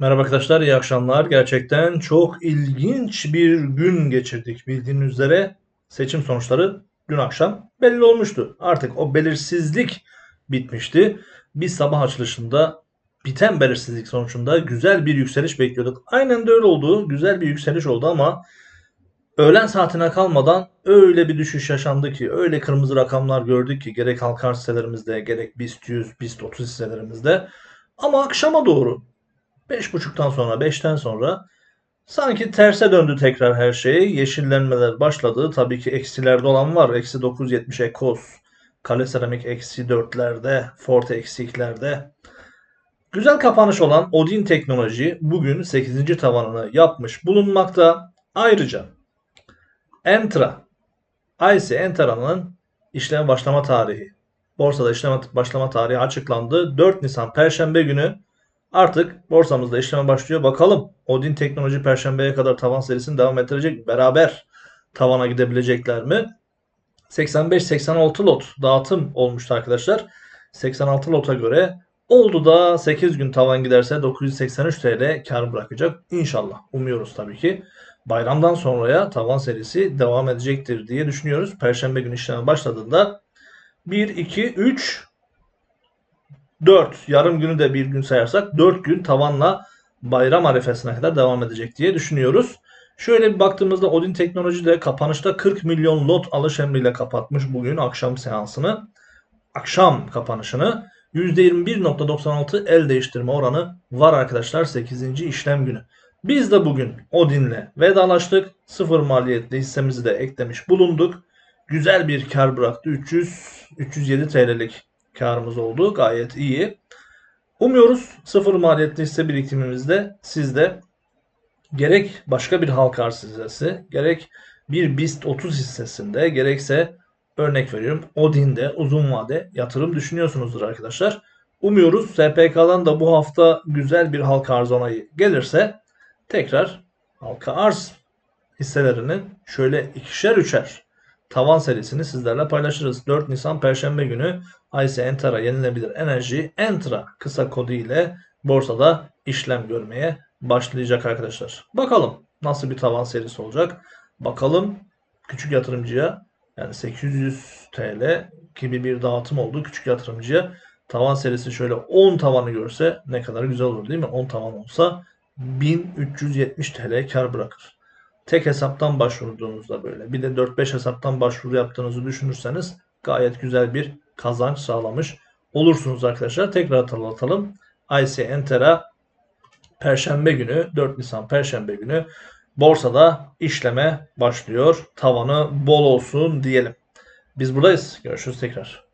Merhaba arkadaşlar, iyi akşamlar. Gerçekten çok ilginç bir gün geçirdik. Bildiğiniz üzere seçim sonuçları dün akşam belli olmuştu. Artık o belirsizlik bitmişti. Biz sabah açılışında biten belirsizlik sonucunda güzel bir yükseliş bekliyorduk. Aynen de öyle oldu. Güzel bir yükseliş oldu ama öğlen saatine kalmadan öyle bir düşüş yaşandı ki, öyle kırmızı rakamlar gördük ki gerek halka arz sitelerimizde, gerek BIST 100, BIST 30 hisselerimizde. Ama akşama doğru 5.30'dan sonra 5'ten sonra sanki terse döndü tekrar her şey. Yeşillenmeler başladı. Tabii ki eksilerde olan var. Eksi 970 Ekos. Kale Seramik eksi 4'lerde. Forte eksi 2'lerde. Güzel kapanış olan Odin Teknoloji bugün 8. tavanını yapmış bulunmakta. Ayrıca Entra IC Entra'nın işlem başlama tarihi borsada işlem başlama tarihi açıklandı. 4 Nisan Perşembe günü Artık borsamızda işleme başlıyor. Bakalım Odin Teknoloji Perşembe'ye kadar tavan serisini devam ettirecek. Beraber tavana gidebilecekler mi? 85-86 lot dağıtım olmuştu arkadaşlar. 86 lota göre oldu da 8 gün tavan giderse 983 TL kar bırakacak. İnşallah. Umuyoruz tabii ki. Bayramdan sonraya tavan serisi devam edecektir diye düşünüyoruz. Perşembe günü işleme başladığında 1, 2, 3 4 yarım günü de bir gün sayarsak 4 gün tavanla bayram arifesine kadar devam edecek diye düşünüyoruz. Şöyle bir baktığımızda Odin Teknoloji de kapanışta 40 milyon lot alış emriyle kapatmış bugün akşam seansını. Akşam kapanışını %21.96 el değiştirme oranı var arkadaşlar 8. işlem günü. Biz de bugün Odin'le vedalaştık. Sıfır maliyetli hissemizi de eklemiş bulunduk. Güzel bir kar bıraktı. 300 307 TL'lik karımız oldu. Gayet iyi. Umuyoruz sıfır maliyetli hisse birikimimizde sizde gerek başka bir halka arz hissesi, gerek bir BIST 30 hissesinde, gerekse örnek veriyorum Odin'de uzun vade yatırım düşünüyorsunuzdur arkadaşlar. Umuyoruz SPK'dan da bu hafta güzel bir halka arz onayı gelirse tekrar halka arz hisselerinin şöyle ikişer üçer tavan serisini sizlerle paylaşırız. 4 Nisan Perşembe günü ICE Entra yenilebilir enerji Entra kısa kodu ile borsada işlem görmeye başlayacak arkadaşlar. Bakalım nasıl bir tavan serisi olacak. Bakalım küçük yatırımcıya yani 800 TL gibi bir dağıtım oldu küçük yatırımcıya. Tavan serisi şöyle 10 tavanı görse ne kadar güzel olur değil mi? 10 tavan olsa 1370 TL kar bırakır tek hesaptan başvurduğunuzda böyle bir de 4-5 hesaptan başvuru yaptığınızı düşünürseniz gayet güzel bir kazanç sağlamış olursunuz arkadaşlar. Tekrar hatırlatalım. IC Entera Perşembe günü 4 Nisan Perşembe günü borsada işleme başlıyor. Tavanı bol olsun diyelim. Biz buradayız. Görüşürüz tekrar.